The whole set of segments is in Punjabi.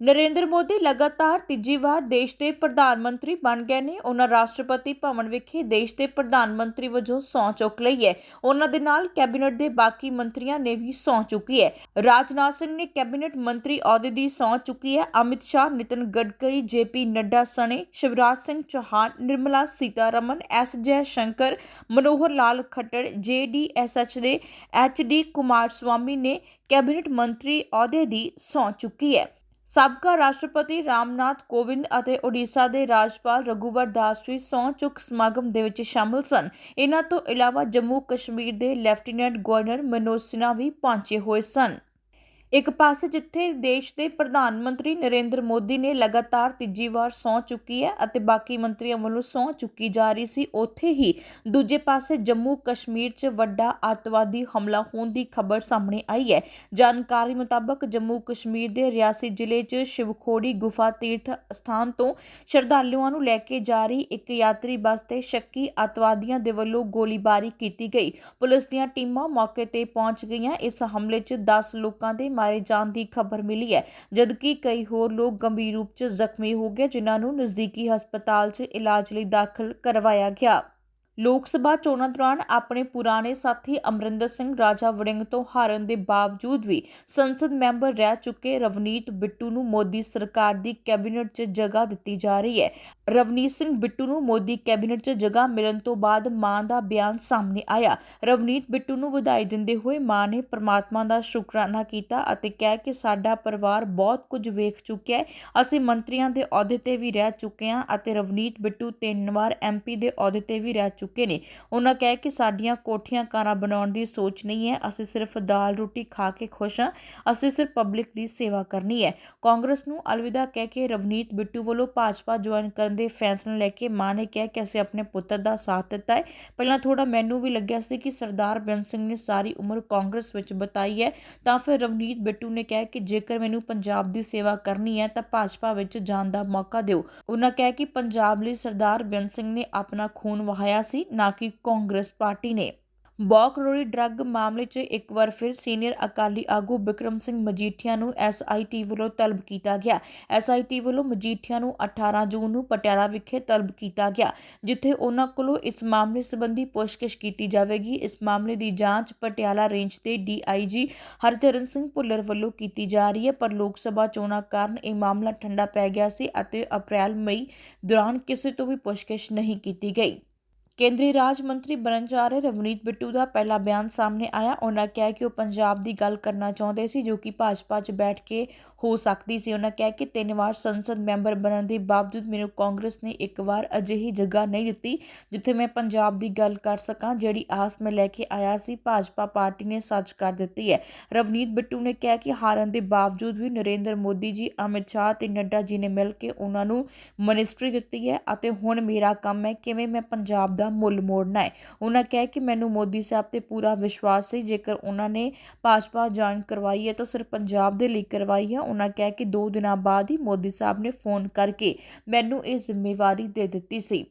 ਨਰਿੰਦਰ ਮੋਦੀ ਲਗਾਤਾਰ ਤੀਜੀ ਵਾਰ ਦੇਸ਼ ਦੇ ਪ੍ਰਧਾਨ ਮੰਤਰੀ ਬਣ ਗਏ ਨੇ। ਉਹਨਾਂ ਰਾਸ਼ਟਰਪਤੀ ਭਵਨ ਵਿਖੇ ਦੇਸ਼ ਦੇ ਪ੍ਰਧਾਨ ਮੰਤਰੀ ਵਜੋਂ ਸਹੁੰ ਚੁੱਕ ਲਈ ਹੈ। ਉਹਨਾਂ ਦੇ ਨਾਲ ਕੈਬਨਿਟ ਦੇ ਬਾਕੀ ਮੰਤਰੀਆਂ ਨੇ ਵੀ ਸਹੁੰ ਚੁੱਕੀ ਹੈ। ਰਾਜਨਾਥ ਸਿੰਘ ਨੇ ਕੈਬਨਿਟ ਮੰਤਰੀ ਅਹੁਦੇ ਦੀ ਸਹੁੰ ਚੁੱਕੀ ਹੈ। ਅਮਿਤ ਸ਼ਾਹ, ਨਿਤਨ ਗਡਕਰੀ, ਜੇਪੀ ਨੱਡਾ ਸਣੇ, Shivraj Singh Chauhan, Nirmala Sitharaman, S Jaishankar Manohar Lal Khattar, J D S ਜੇਡੀਐਸਐਚ ਦੇ ਐਚਡੀ ਕੁਮਾਰ ਸਵਾਮੀ ਨੇ ਕੈਬਨਿਟ ਮੰਤਰੀ ਅਹੁਦੇ ਦੀ ਸਹੁੰ ਚੁੱਕੀ ਹੈ। ਸਾਬਕਾ ਰਾਸ਼ਟਰਪਤੀ ਰਾਮਨਾਥ ਕੋਵਿੰਦ ਅਤੇ ਓਡੀਸ਼ਾ ਦੇ ਰਾਜਪਾਲ ਰਘੁਵਰ ਦਾਸ ਵੀ ਸਹੁੰ ਚੁੱਕ ਸਮਾਗਮ ਦੇ ਵਿੱਚ ਸ਼ਾਮਲ ਸਨ। ਇਹਨਾਂ ਤੋਂ ਇਲਾਵਾ ਜੰਮੂ ਕਸ਼ਮੀਰ ਦੇ ਲੈਫਟੀਨੈਂਟ ਗਵਰਨਰ ਮਨੋਜ ਸਿਨਹਾ ਵੀ ਪਹੁੰਚੇ ਹੋਏ ਸਨ। ਇੱਕ ਪਾਸੇ ਜਿੱਥੇ ਦੇਸ਼ ਦੇ ਪ੍ਰਧਾਨ ਮੰਤਰੀ ਨਰਿੰਦਰ ਮੋਦੀ ਨੇ ਲਗਾਤਾਰ ਤੀਜੀ ਵਾਰ ਸਹੁੰ ਚੁੱਕੀ ਹੈ ਅਤੇ ਬਾਕੀ ਮੰਤਰੀਆਂ ਵੱਲੋਂ ਸਹੁੰ ਚੁੱਕੀ ਜਾ ਰਹੀ ਸੀ, ਉੱਥੇ ਹੀ ਦੂਜੇ ਪਾਸੇ ਜੰਮੂ ਕਸ਼ਮੀਰ 'ਚ ਵੱਡਾ ਅੱਤਵਾਦੀ ਹਮਲਾ ਹੋਣ ਦੀ ਖਬਰ ਸਾਹਮਣੇ ਆਈ ਹੈ। ਜਾਣਕਾਰੀ ਮੁਤਾਬਕ ਜੰਮੂ ਕਸ਼ਮੀਰ ਦੇ ਰਿਆਸੀ ਜ਼ਿਲ੍ਹੇ 'ਚ ਸ਼ਿਵਖੋੜੀ ਗੁਫਾ ਤੀਰਥ ਸਥਾਨ ਤੋਂ ਸ਼ਰਧਾਲੂਆਂ ਨੂੰ ਲੈ ਕੇ ਜਾ ਰਹੀ ਇੱਕ ਯਾਤਰੀ ਬੱਸ ਤੇ ਸ਼ੱਕੀ ਅੱਤਵਾਦੀਆਂ ਦੇ ਵੱਲੋਂ ਗੋਲੀਬਾਰੀ ਕੀਤੀ ਗਈ। ਪੁਲਿਸ ਦੀਆਂ ਟੀਮਾਂ ਮੌਕੇ ਤੇ ਪਹੁੰਚ ਗਈਆਂ। ਇਸ ਹਮਲੇ 'ਚ 10 ਲੋਕਾਂ ਦੇ ਮਾਰੇ ਜਾਣ ਦੀ ਖਬਰ ਮਿਲੀ ਹੈ। ਜਦਕਿ ਕਈ ਹੋਰ ਲੋਕ ਗੰਭੀਰ ਰੂਪ 'ਚ ਜ਼ਖਮੀ ਹੋ ਗਏ, ਜਿਨ੍ਹਾਂ ਨੂੰ ਨਜ਼ਦੀਕੀ ਹਸਪਤਾਲ 'ਚ ਇਲਾਜ ਲਈ ਦਾਖਲ ਕਰਵਾਇਆ ਗਿਆ। ਲੋਕ ਸਭਾ ਚੋਣਾਂ ਦੌਰਾਨ ਆਪਣੇ ਪੁਰਾਣੇ ਸਾਥੀ ਅਮਰਿੰਦਰ ਸਿੰਘ, ਰਾਜਾ ਵੜਿੰਗ ਤੋਂ ਹਾਰਨ ਦੇ ਬਾਵਜੂਦ ਵੀ ਸੰਸਦ ਮੈਂਬਰ ਰਹਿ ਚੁੱਕੇ ਰਵਨੀਤ ਬਿੱਟੂ ਨੂੰ ਮੋਦੀ ਸਰਕਾਰ ਦੀ ਕੈਬਨਿਟ 'ਚ ਜਗ੍ਹਾ ਦਿੱਤੀ ਜਾ ਰਹੀ ਹੈ। ਰਵਨੀਤ ਸਿੰਘ ਬਿੱਟੂ ਨੂੰ ਮੋਦੀ ਕੈਬਨਿਟ 'ਚ ਜਗ੍ਹਾ ਮਿਲਣ ਤੋਂ ਬਾਅਦ ਮਾਂ ਦਾ ਬਿਆਨ ਸਾਹਮਣੇ ਆਇਆ। ਰਵਨੀਤ ਬਿੱਟੂ ਨੂੰ ਵਧਾਈ ਦਿੰਦੇ ਹੋਏ ਮਾਂ ਨੇ ਪ੍ਰਮਾਤਮਾ ਦਾ ਸ਼ੁਕਰਾਨਾ ਕੀਤਾ ਅਤੇ ਕਿਹਾ ਕਿ ਸਾਡਾ ਪਰਿਵਾਰ ਬਹੁਤ ਕੁਝ ਵੇਖ ਚੁੱਕਿਆ ਹੈ। ਅਸੀਂ ਮੰਤਰੀਆਂ ਦੇ ਅਹੁਦੇ ਤੇ ਵੀ ਰਹਿ ਚੁੱਕੇ ਹਾਂ ਅਤੇ ਰਵਨੀਤ ਬਿੱਟੂ ਤਿੰਨ ਵਾਰ ਐਮਪੀ ਦੇ ਅਹੁਦੇ ਤੇ ਵੀ ਰਹਿ ਚੁੱਕੇ ਨੇ। ਉਹਨਾਂ ਕਹਿ ਕਿ ਸਾਡੀਆਂ ਕੋਠੀਆਂ ਕਾਰਾਂ ਬਣਾਉਣ ਦੀ ਸੋਚ ਨਹੀਂ ਹੈ। ਅਸੀਂ ਸਿਰਫ ਦਾਲ ਰੋਟੀ ਖਾ ਕੇ ਖੁਸ਼ ਹਾਂ। ਅਸੀਂ ਸਿਰਫ ਪਬਲਿਕ ਦੀ ਸੇਵਾ ਕਰਨੀ ਹੈ। ਕਾਂਗਰਸ ਨੂੰ ਅਲਵਿਦਾ ਕਹਿ ਕੇ ਰਵਨੀਤ ਬਿੱਟੂ ਵੱਲੋਂ ਭਾਜਪਾ ਜੁਆਇਨ ਕਰਨ ਦੇ ਫੈਸਲੇ ਲੈ ਕੇ ਮਾਂ ਨੇ ਕਿਹਾ ਕਿ ਅਸੀਂ ਆਪਣੇ ਪੁੱਤਰ ਦਾ ਸਾਥ ਦਿੱਤਾ ਹੈ। ਪਹਿਲਾਂ ਥੋੜਾ ਮੈਨੂੰ ਵੀ ਲੱਗਿਆ ਸੀ ਕਿ ਸਰਦਾਰ ਬੇਅੰਤ ਸਿੰਘ ਨੇ ਸਾਰੀ ਉਮਰ ਕਾਂਗਰਸ ਵਿੱਚ ਬਿਤਾਈ ਹੈ। ਤਾਂ ਫਿਰ ਰਵਨੀਤ ਬਿੱਟੂ ਨੇ ਕਿਹਾ ਕਿ ਜੇਕਰ ਮੈਨੂੰ ਪੰਜਾਬ ਦੀ ਸੇਵਾ ਕਰਨੀ ਹੈ ਤਾਂ ਭਾਜਪਾ ਵਿੱਚ ਜਾਣ ਦਾ ਮੌਕਾ ਦਿਓ। ਉਹਨਾਂ ਕਿਹਾ ਕਿ ਪੰਜਾਬ ਲਈ ਸਰਦਾਰ ਬੇਅੰਤ ਸਿੰਘ ਨੇ ਆਪਣਾ ਖੂਨ ਵਹਾਇਆ ਸੀ, ਨਾ ਕਿ ਕਾਂਗਰਸ ਪਾਰਟੀ ਨੇ। ਬੌਕ ਡਰੱਗ ਮਾਮਲੇ 'ਚ ਇੱਕ ਵਾਰ ਫਿਰ ਸੀਨੀਅਰ ਅਕਾਲੀ ਆਗੂ ਬਿਕਰਮ ਸਿੰਘ ਮਜੀਠੀਆ ਨੂੰ ਐਸਆਈਟੀ ਵੱਲੋਂ ਤਲਬ ਕੀਤਾ ਗਿਆ। ਐਸਆਈਟੀ ਵੱਲੋਂ ਮਜੀਠੀਆ ਨੂੰ 18 ਜੂਨ ਨੂੰ ਪਟਿਆਲਾ ਵਿਖੇ ਤਲਬ ਕੀਤਾ ਗਿਆ, ਜਿੱਥੇ ਉਹਨਾਂ ਕੋਲੋਂ ਇਸ ਮਾਮਲੇ ਸੰਬੰਧੀ ਪੁੱਛਗਿੱਛ ਕੀਤੀ ਜਾਵੇਗੀ। ਇਸ ਮਾਮਲੇ ਦੀ ਜਾਂਚ ਪਟਿਆਲਾ ਰੇਂਜ ਦੇ ਡੀਆਈਜੀ ਹਰਚਰਨ ਸਿੰਘ ਭੁੱਲਰ ਵੱਲੋਂ ਕੀਤੀ ਜਾ ਰਹੀ ਹੈ, ਪਰ ਲੋਕ ਸਭਾ ਚੋਣਾਂ ਕਾਰਨ ਇਹ ਮਾਮਲਾ ਠੰਡਾ ਪੈ ਗਿਆ ਸੀ ਅਤੇ ਅਪ੍ਰੈਲ, ਮਈ ਦੌਰਾਨ ਕਿਸੇ ਤੋਂ ਵੀ ਪੁੱਛਗਿੱਛ ਨਹੀਂ ਕੀਤੀ ਗਈ। ਕੇਂਦਰੀ ਰਾਜ ਮੰਤਰੀ ਬਣਨ ਜਾ ਰਹੇ ਰਵਨੀਤ ਬਿੱਟੂ ਦਾ ਪਹਿਲਾ ਬਿਆਨ ਸਾਹਮਣੇ ਆਇਆ। ਉਹਨਾਂ ਕਿਹਾ ਕਿ ਉਹ ਪੰਜਾਬ ਦੀ ਗੱਲ ਕਰਨਾ ਚਾਹੁੰਦੇ ਸੀ, ਜੋ ਕਿ ਭਾਜਪਾ 'ਚ ਬੈਠ ਕੇ ਹੋ ਸਕਦੀ ਸੀ। ਉਹਨਾਂ ਕਿਹਾ ਕਿ ਤਿੰਨ ਵਾਰ ਸੰਸਦ ਮੈਂਬਰ ਬਣਨ ਦੇ ਬਾਵਜੂਦ ਮੈਨੂੰ ਕਾਂਗਰਸ ਨੇ ਇੱਕ ਵਾਰ ਅਜਿਹੀ ਜਗ੍ਹਾ ਨਹੀਂ ਦਿੱਤੀ ਜਿੱਥੇ ਮੈਂ ਪੰਜਾਬ ਦੀ ਗੱਲ ਕਰ ਸਕਾਂ, ਜਿਹੜੀ ਆਸ ਮੈਂ ਲੈ ਕੇ ਆਇਆ ਸੀ। ਭਾਜਪਾ ਪਾਰਟੀ ਨੇ ਸੱਚ ਕਰ ਦਿੱਤੀ ਹੈ। ਰਵਨੀਤ ਬਿੱਟੂ ਨੇ ਕਿਹਾ ਕਿ ਹਾਰਨ ਦੇ ਬਾਵਜੂਦ ਵੀ ਨਰਿੰਦਰ ਮੋਦੀ ਜੀ, ਅਮਿਤ ਸ਼ਾਹ ਤੇ ਨੱਡਾ ਜੀ ਨੇ ਮਿਲ ਕੇ ਉਹਨਾਂ ਨੂੰ ਮਿਨਿਸਟਰੀ ਦਿੱਤੀ ਹੈ ਅਤੇ ਹੁਣ ਮੇਰਾ ਕੰਮ ਹੈ ਕਿਵੇਂ ਮੈਂ ਪੰਜਾਬ ਦਾ ਮੁੱਲ ਮੋੜਨਾ ਹੈ। ਉਹਨਾਂ ਕਿਹਾ ਕਿ ਮੈਨੂੰ ਮੋਦੀ ਸਾਹਿਬ ਤੇ ਪੂਰਾ ਵਿਸ਼ਵਾਸ ਸੀ। ਜੇਕਰ ਉਹਨਾਂ ਨੇ ਭਾਜਪਾ ਜੁਆਇਨ ਕਰਵਾਈ ਹੈ ਤਾਂ ਸਿਰਫ ਪੰਜਾਬ ਦੇ ਲਈ ਕਰਵਾਈ ਹੈ। ਉਹਨਾਂ ਕਿਹਾ ਕਿ 2 ਦਿਨਾਂ ਬਾਅਦ ਹੀ ਮੋਦੀ ਸਾਹਿਬ ਨੇ ਫੋਨ ਕਰਕੇ ਮੈਨੂੰ ਇਹ ਜ਼ਿੰਮੇਵਾਰੀ ਦੇ ਦਿੱਤੀ ਸੀ।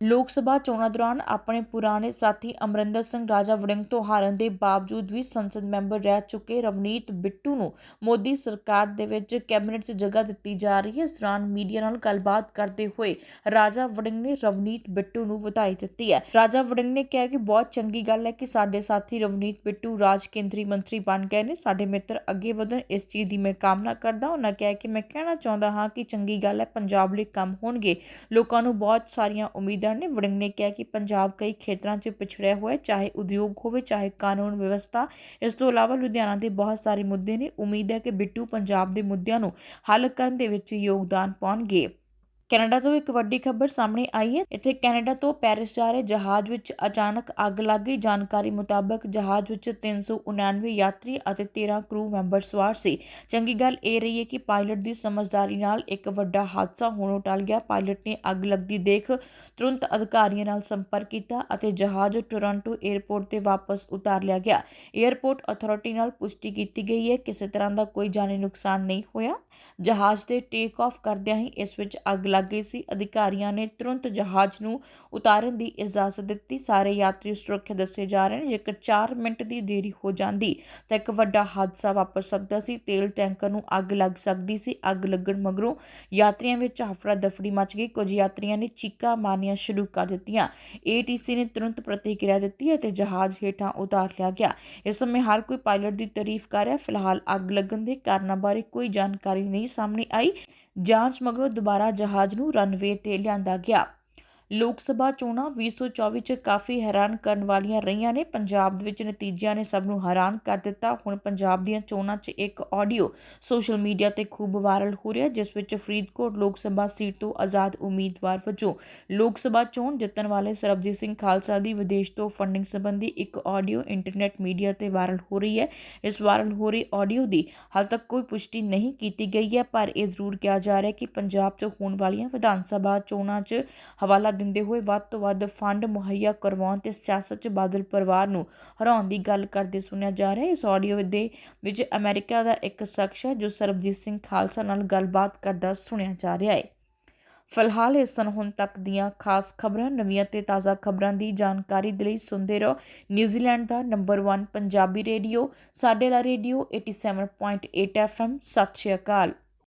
ਲੋਕ ਸਭਾ ਚੋਣਾਂ ਦੌਰਾਨ ਆਪਣੇ ਪੁਰਾਣੇ ਸਾਥੀ ਅਮਰਿੰਦਰ ਸਿੰਘ ਰਾਜਾ ਵੜਿੰਗ ਤੋਂ ਹਾਰਨ ਦੇ ਬਾਵਜੂਦ ਵੀ ਸੰਸਦ ਮੈਂਬਰ ਰਹਿ ਚੁੱਕੇ ਰਵਨੀਤ ਬਿੱਟੂ ਨੂੰ ਮੋਦੀ ਸਰਕਾਰ ਦੇ ਵਿੱਚ ਕੈਬਨਿਟ 'ਚ ਜਗ੍ਹਾ ਦਿੱਤੀ ਜਾ ਰਹੀ ਹੈ। ਇਸ ਦੌਰਾਨ ਮੀਡੀਆ ਨਾਲ ਗੱਲਬਾਤ ਕਰਦੇ ਹੋਏ ਰਾਜਾ ਵੜਿੰਗ ਨੇ ਰਵਨੀਤ ਬਿੱਟੂ ਨੂੰ ਵਧਾਈ ਦਿੱਤੀ ਹੈ। ਰਾਜਾ ਵੜਿੰਗ ਨੇ ਕਿਹਾ ਕਿ ਬਹੁਤ ਚੰਗੀ ਗੱਲ ਹੈ ਕਿ ਸਾਡੇ ਸਾਥੀ ਰਵਨੀਤ ਬਿੱਟੂ ਰਾਜ ਕੇਂਦਰੀ ਮੰਤਰੀ ਬਣ ਗਏ ਨੇ। ਸਾਡੇ ਮਿੱਤਰ ਅੱਗੇ ਵਧਣ ਇਸ ਚੀਜ਼ ਦੀ ਮੈਂ ਕਾਮਨਾ ਕਰਦਾ ਉਹਨਾਂ ਕਿਹਾ ਕਿ ਮੈਂ ਕਹਿਣਾ ਚਾਹੁੰਦਾ ਹਾਂ ਕਿ ਚੰਗੀ ਗੱਲ ਹੈ, ਪੰਜਾਬ ਲਈ ਕੰਮ ਹੋਣਗੇ। ਲੋਕਾਂ ਨੂੰ ਬਹੁਤ ਸਾਰੀਆਂ ਉਮੀਦਾਂ ਨੇ ਵੜਿੰਗ ਨੇ ਕਿਹਾ ਕਿ ਪੰਜਾਬ ਕਈ ਖੇਤਰਾਂ 'ਚ ਪਿਛੜਿਆ ਹੋਇਆ ਹੈ, ਚਾਹੇ ਉਦਯੋਗ ਹੋਵੇ, ਚਾਹੇ ਕਾਨੂੰਨ ਵਿਵਸਥਾ। ਇਸ ਤੋਂ ਇਲਾਵਾ ਲੁਧਿਆਣਾ ਦੇ ਬਹੁਤ ਸਾਰੇ ਮੁੱਦੇ ਨੇ। ਉਮੀਦ ਹੈ ਕਿ ਬਿੱਟੂ ਪੰਜਾਬ ਦੇ ਮੁੱਦਿਆਂ ਨੂੰ ਹੱਲ ਕਰਨ ਦੇ ਵਿੱਚ ਯੋਗਦਾਨ ਪਾਉਣਗੇ। ਕੈਨੇਡਾ ਤੋਂ ਇੱਕ ਵੱਡੀ ਖਬਰ ਸਾਹਮਣੇ ਆਈ ਹੈ। ਇੱਥੇ ਕੈਨੇਡਾ ਤੋਂ ਪੈਰਿਸ ਜਾ ਰਹੇ ਜਹਾਜ਼ ਵਿੱਚ ਅਚਾਨਕ ਅੱਗ ਲੱਗ ਗਈ। ਜਾਣਕਾਰੀ ਮੁਤਾਬਕ ਜਹਾਜ਼ ਵਿੱਚ 399 ਯਾਤਰੀ ਅਤੇ 13 ਕਰੂ ਮੈਂਬਰ ਸਵਾਰ ਸੀ। ਚੰਗੀ ਗੱਲ ਇਹ ਰਹੀ ਹੈ ਕਿ ਪਾਇਲਟ ਦੀ ਸਮਝਦਾਰੀ ਨਾਲ ਇੱਕ ਵੱਡਾ ਹਾਦਸਾ ਹੋਣੋਂ ਟਲ ਗਿਆ। ਪਾਇਲਟ ਨੇ ਅੱਗ ਲੱਗਦੀ ਦੇਖ ਤੁਰੰਤ ਅਧਿਕਾਰੀਆਂ ਨਾਲ ਸੰਪਰਕ ਕੀਤਾ ਅਤੇ ਜਹਾਜ਼ ਟੋਰਾਂਟੋ 에ਅਰਪੋਰਟ ਤੇ ਵਾਪਸ ਉਤਾਰ ਲਿਆ ਗਿਆ। 에ਅਰਪੋਰਟ ਅਥਾਰਟੀ ਨਾਲ ਪੁਸ਼ਟੀ ਕੀਤੀ ਗਈ ਹੈ। ਕਿਸੇ ਤਰ੍ਹਾਂ ਦਾ ਕੋਈ ਜਾਨੀ ਨੁਕਸਾਨ ਨਹੀਂ ਹੋਇਆ। ਜਹਾਜ਼ ਦੇ ਟੇਕ ਆਫ ਕਰਦਿਆਂ ਹੀ ਇਸ ਵਿੱਚ ਅੱਗ ਲੱਗ ਗਈ ਸੀ। ਅਧਿਕਾਰੀਆਂ ਨੇ ਤੁਰੰਤ ਜਹਾਜ਼ ਨੂੰ ਉਤਾਰਨ ਦੀ ਇਜਾਜ਼ਤ ਦਿੱਤੀ। ਸਾਰੇ ਯਾਤਰੀ ਸੁਰੱਖਿਅਤ ਦੱਸੇ ਜਾ ਰਹੇ ਨੇ, ਜੇਕਰ 4 ਮਿੰਟ ਦੀ ਦੇਰੀ ਹੋ ਜਾਂਦੀ ਤਾਂ ਇੱਕ ਵੱਡਾ ਹਾਦਸਾ ਵਾਪਰ ਸਕਦਾ ਸੀ। ਤੇਲ ਟੈਂਕਰ ਨੂੰ ਅੱਗ ਲੱਗ ਸਕਦੀ ਸੀ। ਅੱਗ ਲੱਗਣ ਮਗਰੋਂ ਯਾਤਰੀਆਂ ਵਿੱਚ ਹਫੜਾ ਦਫੜੀ ਮਚ ਗਈ। ਕੁਝ ਯਾਤਰੀਆਂ ਨੇ ਚੀਕਾਂ ਮਾਰਨੀਆਂ ਸ਼ੁਰੂ ਕਰ ਦਿੱਤੀਆਂ। ਏਟੀਸੀ ਨੇ ਤੁਰੰਤ ਪ੍ਰਤੀਕਿਰਿਆ ਦਿੱਤੀ ਅਤੇ ਜਹਾਜ਼ ਹੇਠਾਂ ਉਤਾਰ ਲਿਆ ਗਿਆ। ਇਸ ਸਮੇਂ ਹਰ ਕੋਈ ਪਾਇਲਟ ਦੀ ਤਾਰੀਫ ਕਰ ਰਿਹਾ। ਫਿਲਹਾਲ ਅੱਗ ਲੱਗਣ ਦੇ ਕਾਰਨਾਂ ਬਾਰੇ ਕੋਈ ਜਾਣਕਾਰੀ ਨਹੀਂ ਸਾਹਮਣੇ ਆਈ। ਜਾਂਚ ਮਗਰੋਂ ਦੁਬਾਰਾ ਜਹਾਜ਼ ਨੂੰ ਰਨਵੇ ਤੇ ਲਿਆਂਦਾ ਗਿਆ। ਲੋਕ ਸਭਾ ਚੋਣਾਂ 2024 ਚ ਕਾਫੀ ਹੈਰਾਨ ਕਰਨ ਵਾਲੀਆਂ ਰਹੀਆਂ ਨੇ। ਪੰਜਾਬ ਦੇ ਵਿੱਚ ਨਤੀਜਿਆਂ ਨੇ ਸਭ ਨੂੰ ਹੈਰਾਨ ਕਰ ਦਿੱਤਾ। ਹੁਣ ਪੰਜਾਬ ਦੀਆਂ ਚੋਣਾਂ 'ਚ ਇੱਕ ਆਡੀਓ ਸੋਸ਼ਲ ਮੀਡੀਆ ਤੇ ਖੂਬ ਵਾਇਰਲ ਹੋ ਰਿਹਾ ਜਿਸ ਵਿੱਚ ਫਰੀਦਕੋਟ ਲੋਕ ਸਭਾ ਸੀਟ ਤੋਂ ਆਜ਼ਾਦ ਉਮੀਦਵਾਰ ਵਜੋਂ ਲੋਕ ਸਭਾ ਚੋਣ ਜਿੱਤਣ ਵਾਲੇ ਸਰਬਜੀਤ ਸਿੰਘ ਖਾਲਸਾ ਦੀ ਵਿਦੇਸ਼ ਤੋਂ ਫੰਡਿੰਗ ਸੰਬੰਧੀ ਇੱਕ ਆਡੀਓ ਇੰਟਰਨੈਟ ਮੀਡੀਆ ਤੇ ਵਾਇਰਲ ਹੋ ਰਹੀ ਹੈ। ਇਸ ਵਾਇਰਲ ਹੋ ਰਹੀ ਆਡੀਓ ਦੀ ਹਾਲ ਤੱਕ ਕੋਈ ਪੁਸ਼ਟੀ ਨਹੀਂ ਕੀਤੀ ਗਈ ਹੈ, ਪਰ ਇਹ ਜ਼ਰੂਰ ਕਿਹਾ ਜਾ ਰਿਹਾ ਹੈ ਕਿ ਪੰਜਾਬ 'ਚ ਹੋਣ ਵਾਲੀਆਂ ਵਿਧਾਨ ਸਭਾ ਚੋਣਾਂ 'ਚ ਹਵਾਲਾ ਦਿੰਦੇ ਹੋਏ ਵੱਧ ਤੋਂ ਵੱਧ ਫੰਡ ਮੁਹੱਈਆ ਕਰਵਾਉਣ ਤੇ ਸਿਆਸਤ 'ਚ ਬਾਦਲ ਪਰਿਵਾਰ ਨੂੰ ਹਰਾਉਣ ਦੀ ਗੱਲ ਕਰਦੇ ਸੁਣਿਆ ਜਾ ਰਿਹਾ ਹੈ। ਇਸ ਆਡੀਓ ਦੇ ਵਿੱਚ ਅਮਰੀਕਾ ਦਾ ਇੱਕ ਸ਼ਖਸ ਹੈ ਜੋ ਸਰਬਜੀਤ ਸਿੰਘ ਖਾਲਸਾ ਨਾਲ ਗੱਲਬਾਤ ਕਰਦਾ ਸੁਣਿਆ ਜਾ ਰਿਹਾ ਹੈ। ਫਿਲਹਾਲ ਇਸ ਸਨ ਹੁਣ ਤੱਕ ਦੀਆਂ ਖਾਸ ਖਬਰਾਂ, ਨਵੀਆਂ ਤੇ ਤਾਜ਼ਾ ਖਬਰਾਂ ਦੀ ਜਾਣਕਾਰੀ ਦੇ ਲਈ ਸੁਣਦੇ ਰਹੋ। ਨਿਊਜ਼ੀਲੈਂਡ ਦਾ ਨੰਬਰ 1 ਪੰਜਾਬੀ ਰੇਡੀਓ, ਸਾਡੇ ਲਾ ਰੇਡੀਓ 87.8 FM ਸਤਿ ਸ਼੍ਰੀ ਅਕਾਲ।